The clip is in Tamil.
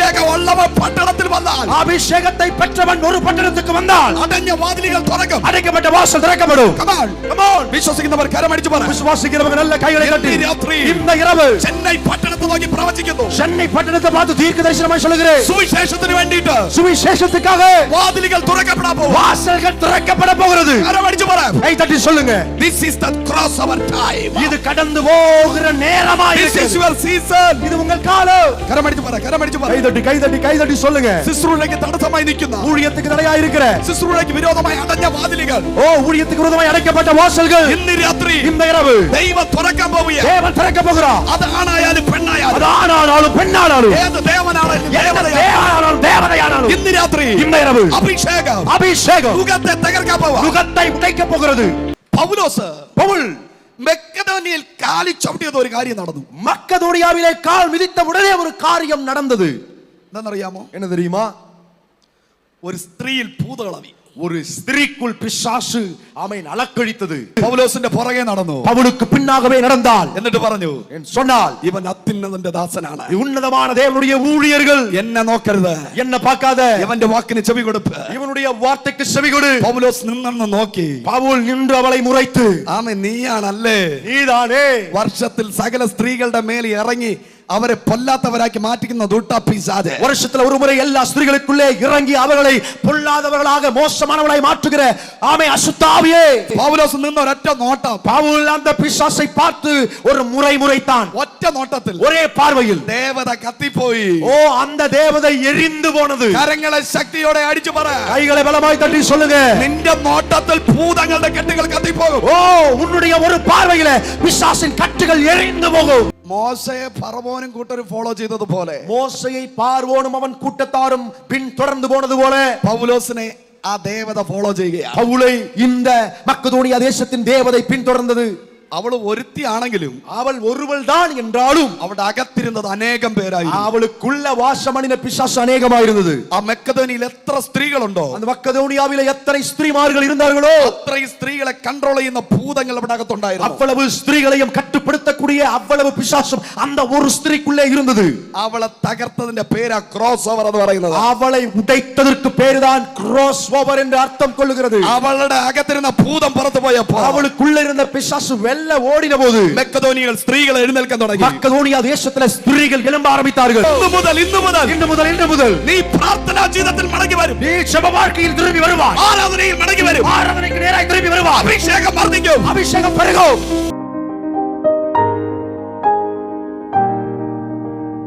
அபிஷேக வல்லமை പട്ടണത്തിൽ വന്നാൽ அபிஷேகத்தை பெற்றவன் ஒரு பட்டணத்துக்கு வந்தால் അടഞ്ഞ വാതിലുകൾ തുറക്കും அடைக்கப்பட்ட வாசல் திறக்கப்படும் Come on, come on. വിശ്വസിക്കുന്നവർ കരമടിച്ചു പറ விசுவாசிக்கிறவங்க நல்ல கைகளை கட்டி இந்த ராத்திரி இந்த இரவு ചെന്നൈ പട്ടണത്തെ നോക്കി പ്രവചിക്കുന്നു சென்னை பட்டணத்தை பார்த்து தீர்க்க தரிசனமாய் சொல்லுகிறேன் സുവിശേഷത്തിന് വേണ്ടിയിട്ട് சுவிசேஷத்துக்காக വാതിലുകൾ തുറക്കപ്പെടാൻ പോകും வாசல்கள் திறக்கப்பட போகிறது കരമടിച്ചു പറ கை தட்டி சொல்லுங்க this is the crossover time இது கடந்து போகிற நேரமா ദിസ് ഈസ് இருக்கிறது യുവർ സീസൺ இது உங்கள் காலம் കരമടിച്ചു പറ കരമടിച്ചു പറ கை தட்டி கை தட்டி கை தட்டி சொல்லுங்க ശുശ്രൂഷയ്ക്ക് തടസ്സമായി നിൽക്കുന്ന ஊழியத்துக்கு தடையா இருக்கிற ശുശ്രൂഷയ്ക്ക് വിരോധമായി അടഞ്ഞ വാതിലുകൾ ஓ ஊழியத்துக்கு விரோதமாய் அடைக்கப்பட்ட வாசல்கள் ഇന്ന് രാത്രി இந்த இரவு ദൈവം തുറക്കാൻ പോവുക தேவன் திறக்க போகிறார் അത് ആണായാലും പെണ്ണായാലും அது ஆணானாலும் பெண்ணானாலும் ഏത് ദേവനാണെങ്കിലും எந்த ദേവതയായാലും தேவனானாலும் தேவதையானாலும் ഇന്ന് രാത്രി இந்த இரவு അഭിഷേകം அபிஷேகம் യുഗത്തെ തകർക്കാൻ പോവാ யுகத்தை உடைக்க போகிறது പൗലോസ് பவுல் മെക്കതോനിയിൽ കാലി ചവിട്ടിയത് ഒരു കാര്യം നടന്നു மக்கதோனியாவிலே கால் மிதித்த உடனே ஒரு காரியம் நடந்தது എന്താണെന്നറിയാമോ என்ன தெரியுமா ഒരു സ്ത്രീയിൽ ഭൂതകളവി ஒரு ஸ்திரீக்குள் பிசாசு ஆமை அலக்கழித்தது പൗലോസിന്റെ പുറകെ നടന്നു பவுலுக்கு பின்னாகவே நடந்தால் എന്നിട്ട് പറഞ്ഞു என்று சொன்னால் ഇവൻ അത്യുന്നതന്റെ ദാസനാണ് உன்னதமான தேவனுடைய ஊழியர்கள் എന്നെ നോക്കരുത് என்ன பார்க்காத ഇവന്റെ വാക്കിന് ചെവി കൊടുപ്പ് இவனுடைய வார்த்தைக்கு செவி கொடு പൗലോസ് നിന്നെന്ന് നോക്കി பவுல் நின்று அவளை முறைத்து ആമ നീയാണല്ലേ நீதானே വർഷത്തിൽ സകല സ്ത്രീകളുടെ മേൽ ഇറങ്ങി അവരെ പൊല്ലാത്തവരാക്കി മാറ്റിക്കുന്ന ദുട്ടാപ്പിസാതെ வருஷத்துல ஒரு முறை எல்லா ஸ்திரீகளுக்குள்ளே இறங்கி அவர்களை பொல்லாதவர்களாக மோசமானவர்களாய் மாற்றுகிற ஆமை அசுத்தாவியே പൗലോസ് നിന്ന ഒരൊറ്റ നോട്ടം பவுல் அந்த பிசாசை பார்த்து ஒரு முறை முறைத்தான் ഒറ്റ നോട്ടത്തിൽ ஒரே பார்வையில் ദേവത കത്തിപ്പോയി ஓ அந்த தேவதை எரிந்து போனது കരങ്ങളെ ശക്തിയോടെ അടിച്ചു പറ கைகளை பலமாய் தட்டி சொல்லுங்க നിന്റെ നോട്ടത്തിൽ ഭൂതങ്ങളുടെ കെട്ടുകൾ കത്തിപ്പോകും ஓ உன்னுடைய ஒரு பார்வையில பிசாசின் கட்டுகள் எரிந்து போகும் മോശയെ ഫറവോനും കൂട്ടരും ഫോളോ ചെയ്തതുപോലെ மோசையை பார்வோனும் அவன் கூட்டத்தாரும் பின் தொடர்ந்து போனது போல പൗലോസിനെ ആ ദേവത ഫോളോ ചെയ്യുകയാണ് பவுலை இந்த மக்கதோனியா தேசத்தின் தேவதை பின்தொடர்ந்தது അവൾ ഒരുത്തിയാണെങ്കിലും அவள் ஒருவள் தான் என்றாலும் അവിടെ അകത്തിരുന്നത് അനേകം പേരായി அவளுக்குள்ள வாசமணின பிசாசு அநேகமாயிருந்தது ആ മെക്കതോനിയിൽ എത്ര സ്ത്രീകളുണ്ടോ அந்த மக்கதோனியாவில எத்தனை ஸ்திரீமார்கள் இருந்தார்களோ അത്രയും സ്ത്രീകളെ കൺട്രോൾ ചെയ്യുന്ന ഭൂതങ്ങൾ അവിടെ അകത്തുണ്ടായിരുന്നു அவ்வளவு ஸ்திரீகளையும் கட்டுப்படுத்தக்கூடிய அவ்வளவு பிசாசும் அந்த ஒரு ஸ்திரீக்குள்ளே இருந்தது അവളെ തകർത്തതിന്റെ പേരാ ക്രോസ് ഓവർ എന്ന് പറയുന്നത് அவளை உடைத்ததற்கு பேருதான் கிராஸ் ஓவர் என்று அர்த்தம் கொள்ளுகிறது അവളുടെ അകത്തിരുന്ന ഭൂതം പുറത്തു പോയപ്പോ அவளுக்குள்ள இருந்த பிசாசு வெல்ல ஓடின போது മെക്കതോനികൾ സ്ത്രീകൾ എഴുന്നേൽക്കാൻ തുടങ്ങി மக்கதோனியா தேசத்துல ஸ்திரீகள் எழும்ப ஆரம்பித்தார்கள் ഇന്ന് മുതൽ ഇന്ന് മുതൽ இன்று முதல் இன்று முதல் നീ പ്രാർത്ഥനാ ജീവിതത്തിൽ മടങ്ങി വരും நீ செப வாழ்க்கையில் திரும்பி வருவாய் ആരാധനയിൽ മടങ്ങി വരും ஆராதனைக்கு நேராய் திரும்பி வருவாய் അഭിഷേകം വർദ്ധിക്കും அபிஷேகம் பெருகும்